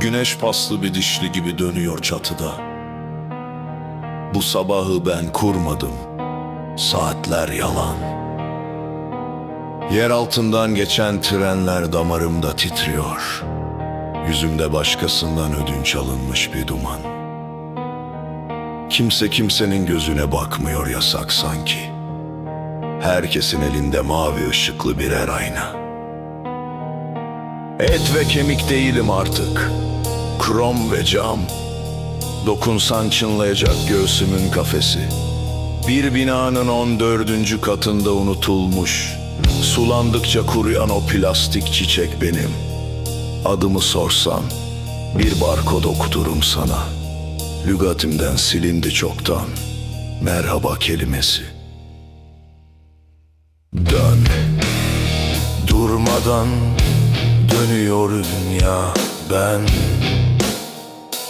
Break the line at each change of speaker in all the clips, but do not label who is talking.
Güneş paslı bir dişli gibi dönüyor çatıda. Bu sabahı ben kurmadım. Saatler yalan. Yer altından geçen trenler damarımda titriyor. Yüzümde başkasından ödünç alınmış bir duman. Kimse kimsenin gözüne bakmıyor yasak sanki. Herkesin elinde mavi ışıklı birer ayna. Et ve kemik değilim artık. Krom ve cam. Dokunsan çınlayacak göğsümün kafesi. Bir binanın on dördüncü katında unutulmuş. Sulandıkça kuruyan o plastik çiçek benim. Adımı sorsan bir barkod okuturum sana. Lügatimden silindi çoktan. Merhaba kelimesi. Dön. Durmadan dönüyor dünya. Ben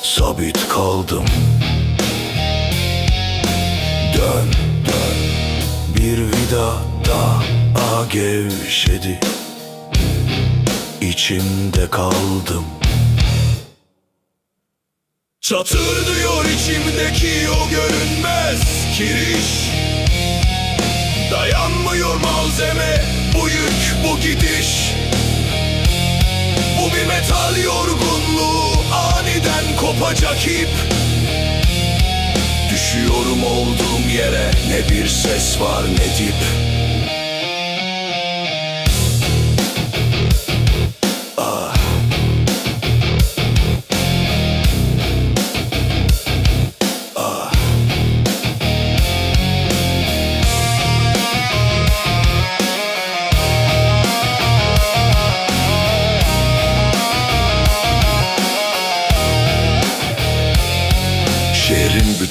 Sabit kaldım. Dön dön. Bir vida daha gevşedi. İçimde kaldım. Çatır diyor içimdeki o görünmez kiriş. Dayanmıyor malzeme bu yük bu gidiş metal yorgunluğu aniden kopacak ip. Düşüyorum olduğum yere ne bir ses var ne dip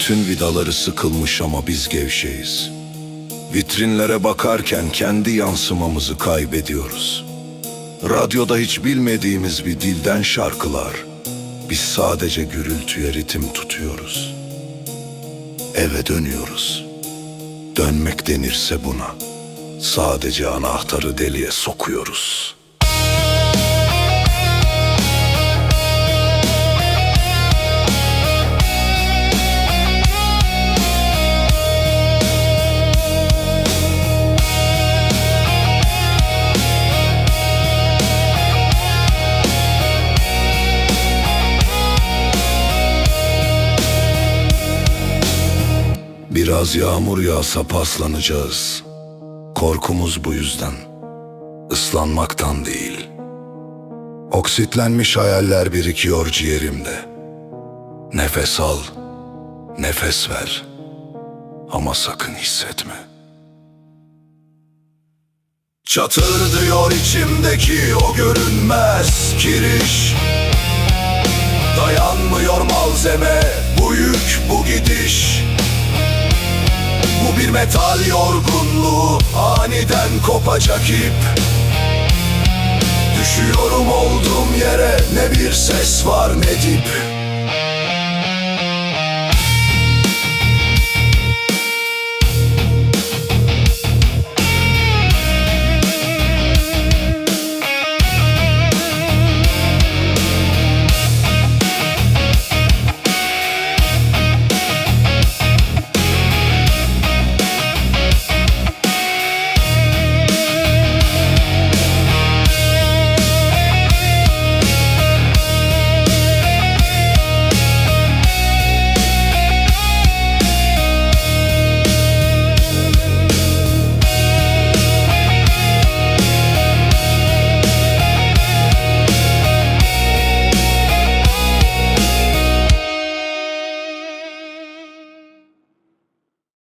bütün vidaları sıkılmış ama biz gevşeyiz. Vitrinlere bakarken kendi yansımamızı kaybediyoruz. Radyoda hiç bilmediğimiz bir dilden şarkılar. Biz sadece gürültüye ritim tutuyoruz. Eve dönüyoruz. Dönmek denirse buna. Sadece anahtarı deliğe sokuyoruz. Biraz yağmur yağsa paslanacağız. Korkumuz bu yüzden. Islanmaktan değil. Oksitlenmiş hayaller birikiyor ciğerimde. Nefes al, nefes ver. Ama sakın hissetme. Çatır diyor içimdeki o görünmez kiriş. Metal yorgunluğu aniden kopacak ip. Düşüyorum olduğum yere ne bir ses var ne dip